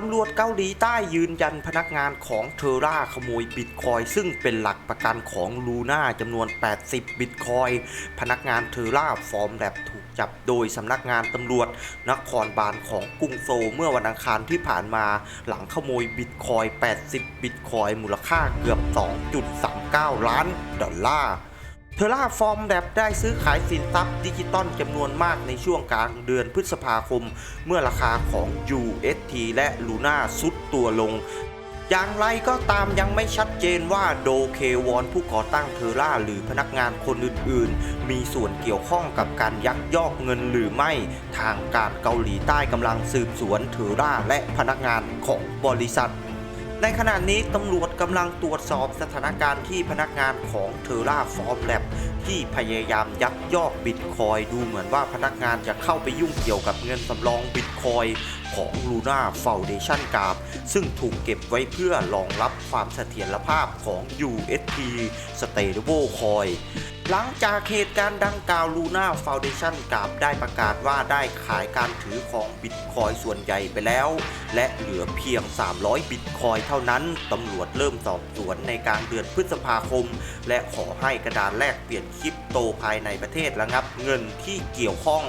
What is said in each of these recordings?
ตำรวจเกาหลีใต้ยืนยันพนักงานของเทอร่าขโมยบิตคอยซึ่งเป็นหลักประกันของลูน่าจำนวน 80 บิตคอยพนักงานเทอร่าฟอร์มแลบถูกจับโดยสำนักงานตำรวจนครบาลของกรุงโซลเมื่อวันอังคารที่ผ่านมา หลังขโมยบิตคอย 80 บิตคอยมูลค่าเกือบ 2.39 ล้านดอลลาร์ เทอร่าฟอร์มแลบได้ซื้อขายสินทรัพย์ดิจิตอลจำนวนมากในช่วงกลางเดือนพฤษภาคม เมื่อราคาของ UST และลูน่าซุดตัวลง อย่างไรก็ตามยังไม่ชัดเจนว่าโดเควอนผู้ก่อตั้งเทอร่าหรือพนักงานคนอื่นๆ มีส่วนเกี่ยวข้องกับการยักยอกเงินหรือไม่ ทางการเกาหลีใต้กำลังสืบสวนเทอร่าและพนักงานของบริษัท ในขณะนี้ตำรวจกำลังตรวจสอบสถานการณ์ที่พนักงานของเทอร่าฟอร์มแลบที่พยายามยักยอกบิตคอยดูเหมือนว่าพนักงานจะเข้าไปยุ่งเกี่ยวกับเงินสำรองบิตคอยของ Luna Foundation g a p ซึ่งถูกเก็บไว้เพื่อรองรับความเสถียรภาพของ UST Stable Coin หลังจากเหตุการณ์ดังกล่าวลูน่าฟาวเดชั่นกลับได้ประกาศว่าได้ขายการถือของบิตคอยส่วนใหญ่ไปแล้ว และเหลือเพียง 300 บิตคอยเท่านั้น ตำรวจเริ่มสอบสวนในการเดือนพฤษภาคม และขอให้กระดานแลกเปลี่ยนคริปโตภายในประเทศระงับเงินที่เกี่ยวข้อง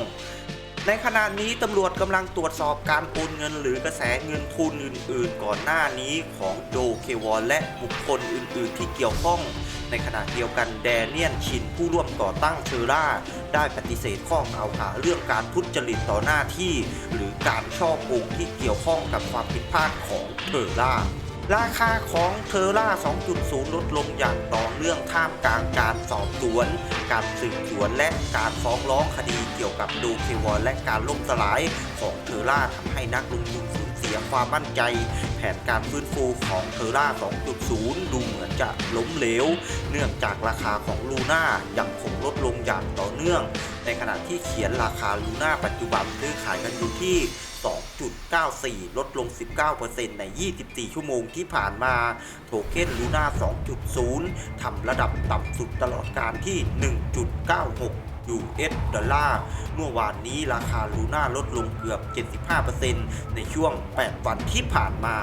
ในขณะนี้ตำรวจกำลังตรวจสอบการโอนเงินหรือกระแสเงินทุนอื่น ๆ ก่อนหน้านี้ของโดเควอนและบุคคลอื่น ๆ ที่เกี่ยวข้อง ในขณะเดียวกันแดเนียนชินผู้ร่วมก่อตั้งเทอร่า ได้ปฏิเสธข้อกล่าวหาเรื่องการทุจริตต่อหน้าที่ หรือการช่อโกงที่เกี่ยวข้องกับความผิดพลาดของเทอร่า ราคาของเทอร่า 2.0 ลดลงอย่างต่อเนื่องท่ามกลางการสอบสวน การสืบสวนและการฟ้องร้องคดีเกี่ยวกับดูเควอและการล่มสลายของเทอร่าทำให้นักลงทุนสูญเสียความมั่นใจ แผนการฟื้นฟูของเทอร่า 2.0 ดูเหมือนจะล้มเหลว เนื่องจากราคาของลูน่ายังคงลดลงอย่างต่อเนื่อง ในขณะที่เขียนราคาลูน่าปัจจุบันซื้อขายกันอยู่ที่ 2.94 ลดลง 19%ใน 24 ชั่วโมงที่ผ่านมา โทเค็นลูน่า 2.0 ทำระดับต่ำสุดตลอดการที่ 1.96 US ดอลลาร์ เมื่อวานนี้ราคาลูน่าลดลงเกือบ 75%ในช่วง 8 วันที่ผ่านมา